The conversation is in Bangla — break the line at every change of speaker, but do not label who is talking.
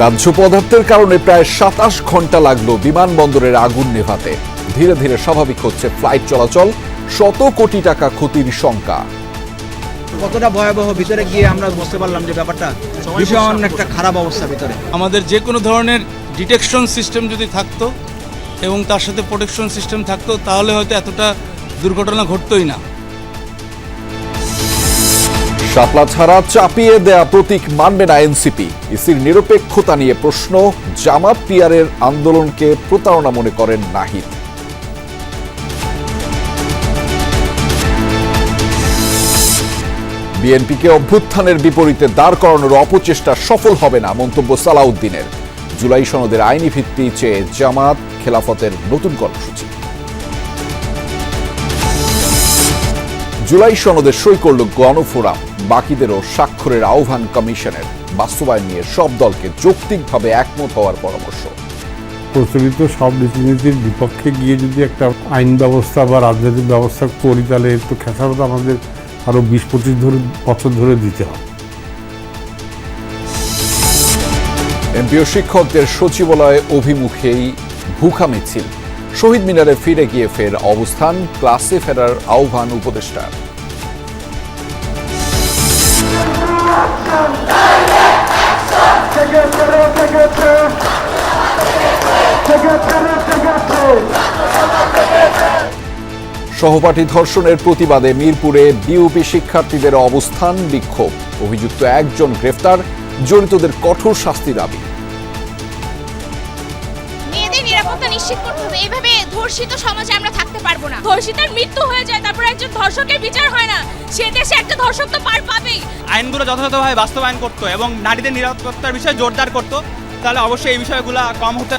দাহ্য পদার্থের কারণে প্রায় সাতাশ ঘণ্টা লাগল বিমানবন্দরের আগুন নেভাতে। ধীরে ধীরে স্বাভাবিক হচ্ছে ফ্লাইট চলাচল শত কোটি টাকা ক্ষতির শঙ্কা।
কতটা ভয়াবহ ভিতরে গিয়ে আমরা বুঝতে পারলাম যে ব্যাপারটা? ভীষণ একটা খারাপ অবস্থা ভিতরে।
আমাদের যে কোনো ধরনের ডিটেকশন সিস্টেম যদি থাকতো এবং তার সাথে প্রোটেকশন সিস্টেম থাকতো তাহলে হয়তো এতটা দুর্ঘটনা ঘটতোই না।
শাপলা ছাড়া চাপিয়ে দেয়া প্রতীক মানবে না এনসিপি। ইসির নিরপেক্ষতা নিয়ে প্রশ্ন, জামাত পিয়ারের আন্দোলনকে প্রতারণা মনে করেন নাহিদ। বিএনপিকে অভ্যুত্থানের বিপরীতে দাঁড় করানোর অপচেষ্টা সফল হবে না মন্তব্য সালাউদ্দিনের। জুলাই সনদের আইনি ভিত্তি চেয়ে জামাত খেলাফতের নতুন কর্মসূচি। জুলাই সনদে সই করল গণফোরাম। বাকিদেরও স্বাক্ষরের আহ্বান কমিশনের। বাস্তবায়ন নিয়ে সব দলকে যৌক্তিকভাবে একমত হওয়ার পরামর্শ।
প্রচলিত সব রীতিনীতির বিপক্ষে গিয়ে যদি একটা আইন ব্যবস্থা বা রাজনৈতিক ব্যবস্থা করি তাহলে এর তো খেসারত আমাদের আরও বিশ পঁচিশ ধরে বছর ধরে দিতে হবে।
এমপিও শিক্ষকদের সচিবালয়ে অভিমুখেই ভুখা মিছিল। শহীদ মিনারে ফিরে গিয়ে ফের অবস্থান ক্লাসে ফেরার আহ্বান উপদেষ্টার। সহপাঠী ধর্ষণের প্রতিবাদে মিরপুরে বিউপি শিক্ষার্থীদের অবস্থান বিক্ষোভ। অভিযুক্ত একজন গ্রেফতার, জড়িতদের কঠোর শাস্তি দাবি।
নিশ্চিত করতে হবে। এইভাবে ধর্ষিত সমাজে আমরা থাকতে পারব না। ধর্ষিতার মৃত্যু হয়ে যায়, তারপর একজন ধর্ষকের বিচার হয় না। সে দেশে একটা ধর্ষক তো পার পাবেই।
আইনগুলো যথাযথভাবে বাস্তবায়ন করতো এবং নারীদের নিরাপত্তার বিষয়ে জোরদার করতো, তাহলে অবশ্যই এই বিষয়গুলো কম হতে